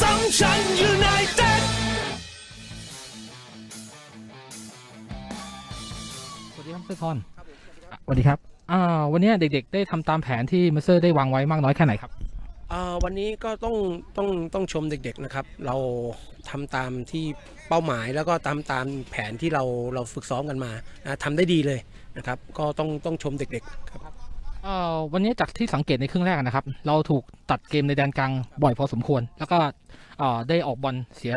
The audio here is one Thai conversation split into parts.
สัมชันยูไนเต็ดสวัสดีครับเซอร์ทอนอะสวัสดีครับอ่าวันนี้เด็กๆ ได้ทำตามแผนที่มาสเตอร์ได้วางไว้มากน้อยแค่ไหนครับ อ่าวันนี้ก็ต้องต้องต้องชมเด็กๆนะครับ เราทำตามที่เป้าหมายแล้วก็ตามตามแผนที่เราเราฝึกซ้อมกันมานะทำได้ดีเลยนะครับ ก็ต้องต้องชมเด็กๆครับ เอ่อวันนี้จากที่สังเกตในครึ่งแรกนะครับ เราถูกตัดเกมในแดนกลางบ่อยพอสมควร แล้วก็เอ่อได้ออกบอลเสีย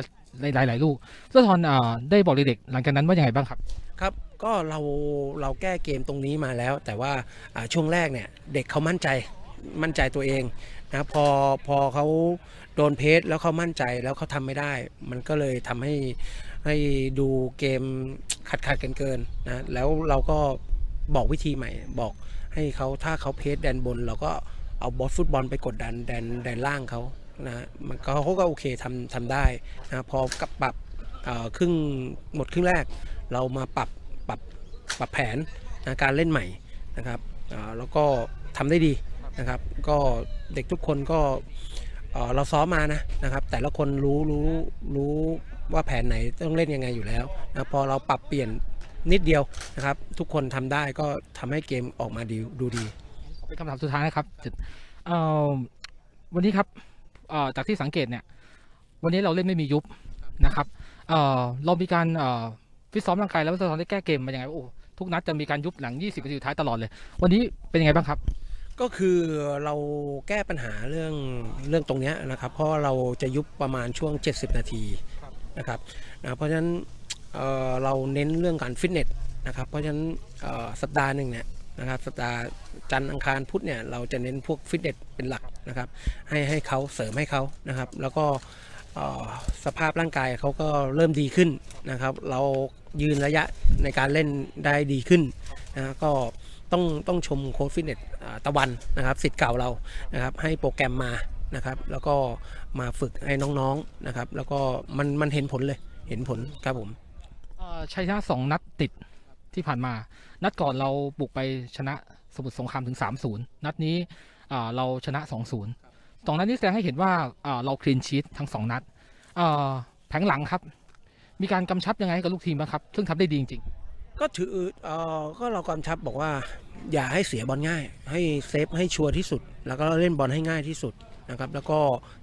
หลายๆลูกเซอร์ทอนเอ่อได้บอกเด็กหลังจากนั้นว่ายังไงบ้างครับ ครับก็เราเราแก้เกมตรงนี้มาแล้ว แต่ว่าอ่าช่วงแรกเนี่ยเด็กเขามั่นใจมั่นใจตัวเองนะพอพอเขาโดนเพจแล้วเขามั่นใจแล้วเขาทำไม่ได้ มันก็เลยทำให้ให้ดูเกมขัดขัดกันเกินนะแล้วเราก็ บอกวิธีใหม่ บอกให้เขาถ้าเขาเพจแดนบน เราก็เอาบอลฟุตบอลไปกดดันแดนแดนล่างเขานะมันเขาก็โอเคทำทำได้นะพอกับปรับครึ่งหมดครึ่งแรก เรามาปรับปรับปรับแผนนะการเล่นใหม่นะครับแล้วก็ทำได้ดีนะครับ ก็เด็กทุกคนก็เราซ้อมมานะนะครับ แต่ละคนรู้รู้รู้ว่าแผนไหนต้องเล่นยังไงอยู่แล้วนะพอเราปรับเปลี่ยน นิดเดียวนะครับ ทุกคนทำได้ก็ทำให้เกมออกมาดีดูดีเป็นคำถามสุดท้ายนะครับเอ่อวันนี้ครับเอ่อจากที่สังเกตเนี่ย วันนี้เราเล่นไม่มียุบนะครับเอ่อเรามีการเอ่อฟิตซ้อมร่างกายแล้วเซอร์ทอนได้แก้เกมมายังไงโอ้ทุกนัดจะมีการยุบหลัง 20นาทีสุดท้ายตลอดเลย วันนี้เป็นยังไงบ้างครับ ก็คือเราแก้ปัญหาเรื่องเรื่องตรงเนี้ยนะครับ เพราะเราจะยุบประมาณช่วง 70 นาทีครับนะครับนะเพราะฉะนั้น เราเน้นเรื่องการฟิตเนสนะครับ เพราะฉะนั้นสัปดาห์หนึ่งเนี่ยนะครับสัปดาห์จันทร์อังคารพุธเนี่ยเราจะเน้นพวกฟิตเนสเป็นหลักนะครับ ให้ให้เขาเสริมให้เขานะครับ แล้วก็สภาพร่างกายเขาก็เริ่มดีขึ้นนะครับ เรายืนระยะในการเล่นได้ดีขึ้นนะก็ต้องต้องชมโค้ชฟิตเนสตะวันนะครับสิทธิ์เก่าเรานะครับให้โปรแกรมมานะครับ แล้วก็มาฝึกให้น้องๆนะครับ แล้วก็มันมันเห็นผลเลยเห็นผลครับผม ชัยชนะสองนัดติดที่ผ่านมา นัดก่อนเราบุกไปชนะสมุทรสงครามถึง 3-0 นัดนี้เราชนะ 2-0 สองนัดนี้แสดงให้เห็นว่าอ่าเราคลีนชีตทั้งสองนัดแผงหลังครับ มีการกำชับยังไงกับลูกทีมบ้างครับ ซึ่งทำได้ดีจริงก็ถืออก็เรากำชับบอกว่า อย่าให้เสียบอลง่าย ให้เซฟให้ชัวร์ที่สุด แล้วก็เล่นบอลให้ง่ายที่สุดนะครับแล้วก็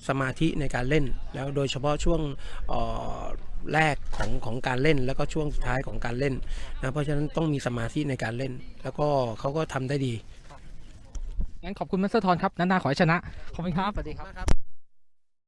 สมาธิในการเล่นแล้วโดยเฉพาะช่วง แรกของของการเล่น แล้วก็ช่วงสุดท้ายของการเล่นนะเพราะฉะนั้นต้องมีสมาธิในการเล่น แล้วก็เขาก็ทำได้ดีๆงั้นขอบคุณมัสเตอร์ทอนครับนัดหน้าขอให้ชนะขอบคุณครับสวัสดีครับครับ